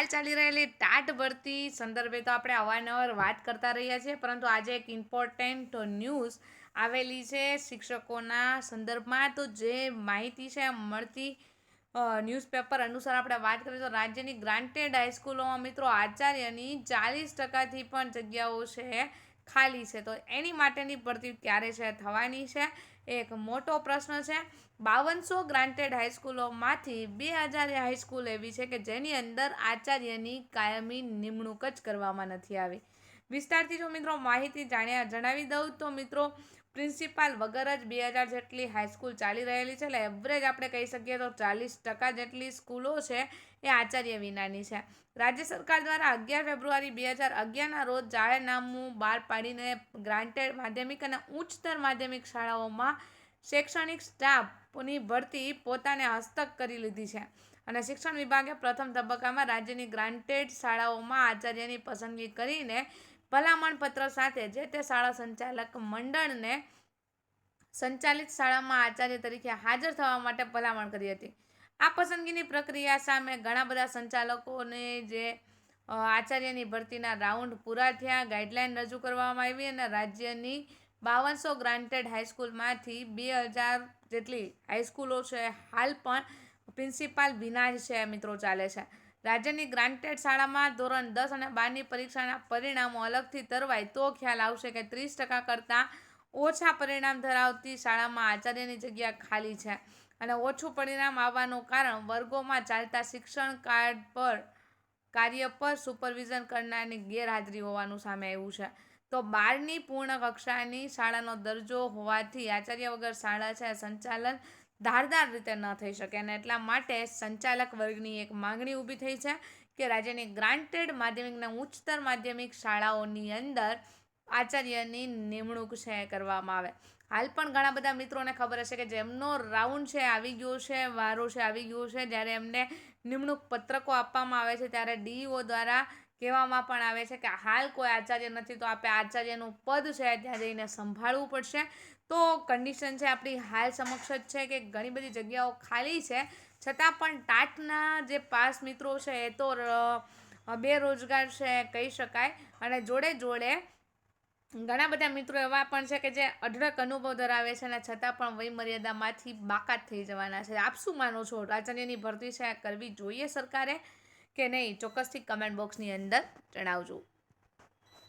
હાલ ચાલી રહેલી ટાટ ભરતી સંદર્ભે તો આપણે અવારનવાર વાત કરતા રહ્યા છીએ, પરંતુ આજે એક ઇમ્પોર્ટન્ટ ન્યૂઝ આવેલી છે શિક્ષકોના સંદર્ભમાં. તો જે માહિતી છે મળતી ન્યૂઝપેપર અનુસાર આપણે વાત કરીએ તો રાજ્યની ગ્રાન્ટેડ હાઈસ્કૂલોમાં મિત્રો, આચાર્યની ચાલીસ ટકાથી પણ જગ્યાઓ છે. ખાલી છે. તો એની માટેની ભરતી ક્યારે છે? થવાની છે? એક મોટો પ્રશ્ન છે. બાવનસો ગ્રાન્ટેડ હાઈસ્કૂલોમાંથી બે હજાર હાઈસ્કૂલ એવી છે કે જેની અંદર આચાર્યની કાયમી નિમણૂક જ કરવામાં નથી આવી. વિસ્તારથી જો મિત્રો માહિતી જાણ્યા જણાવી દઉં, તો મિત્રો પ્રિન્સિપાલ વગર જ બે હજાર જેટલી હાઈસ્કૂલ ચાલી રહેલી છે. એટલે એવરેજ આપણે કહી શકીએ તો ચાલીસ ટકા જેટલી સ્કૂલો છે એ આચાર્ય વિનાની છે. રાજ્ય સરકાર દ્વારા અગિયાર ફેબ્રુઆરી બે હજાર અગિયારના રોજ જાહેરનામું બહાર પાડીને ગ્રાન્ટેડ માધ્યમિક અને ઉચ્ચતર માધ્યમિક શાળાઓમાં શૈક્ષણિક સ્ટાફની ભરતી પોતાને હસ્તક કરી લીધી છે. અને શિક્ષણ વિભાગે પ્રથમ તબક્કામાં રાજ્યની ગ્રાન્ટેડ શાળાઓમાં આચાર્યની પસંદગી કરીને ભલામણ પત્ર સાથે જે તે શાળા સંચાલક મંડળને સંચાલિત શાળામાં આચાર્ય તરીકે હાજર થવા માટે ભલામણ કરી હતી. આ પસંદગીની પ્રક્રિયા સામે ઘણા બધા સંચાલકોને જે આચાર્યની ભરતીના રાઉન્ડ પૂરા થયા ગાઈડલાઇન રજૂ કરવામાં આવી અને રાજ્યની બાવનસો ગ્રાન્ટેડ હાઈસ્કૂલમાંથી બે હજાર જેટલી હાઈસ્કૂલો છે. હાલ પણ પ્રિન્સિપાલ વિના છે, મિત્રો, ચાલે છે. રાજ્યની ગ્રાન્ટેડ શાળામાં ધોરણ દસ અને બારની પરીક્ષાના પરિણામો અલગથી તરવાય તો ખ્યાલ આવશે કે ત્રીસ ટકા કરતાં ઓછા પરિણામ ધરાવતી શાળામાં આચાર્યની જગ્યા ખાલી છે. અને ઓછું પરિણામ આવવાનું કારણ વર્ગોમાં ચાલતા શિક્ષણ કાર્ડ પર કાર્ય પર સુપરવિઝન કરનારની ગેરહાજરી હોવાનું સામે આવ્યું છે. તો બારની પૂર્ણ કક્ષાની શાળાનો દરજ્જો હોવાથી આચાર્ય વગર શાળા છે સંચાલન ધારદાર રીતે ન થઈ શકે અને એટલા માટે સંચાલક વર્ગની એક માંગણી ઊભી થઈ છે કે રાજ્યની ગ્રાન્ટેડ માધ્યમિકના ઉચ્ચતર માધ્યમિક શાળાઓની અંદર આચાર્યની નિમણૂક છે કરવામાં આવે. હાલ પણ ઘણા બધા મિત્રોને ખબર હશે કે જેમનો રાઉન્ડ છે આવી ગયો છે, વારો છે, આવી ગયો છે, જ્યારે એમને નિમણૂક પત્રકો આપવામાં આવે છે ત્યારે ડીઈઓ દ્વારા કહેવામાં પણ આવે છે કે હાલ કોઈ આચાર્ય નથી, તો આપણે આચાર્યનું પદ છે ત્યાં જઈને સંભાળવું પડશે. તો કન્ડિશન છે આપણી હાલ સમક્ષ જ છે કે ઘણી બધી જગ્યાઓ ખાલી છે. છતાં પણ ટાટના જે પાસ મિત્રો છે, એ તો બેરોજગાર છે કહી શકાય. અને જોડે જોડે ઘણા બધા મિત્રો એવા પણ છે કે જે અઢળક અનુભવ ધરાવે છે અને છતાં પણ વયમર્યાદામાંથી બાકાત થઈ જવાના છે. આપ શું માનો છો? આચાર્યની ભરતી છે કરવી જોઈએ સરકારે? કે નહીં ચોક્કસથી કમેન્ટ બોક્સની અંદર જણાવજો.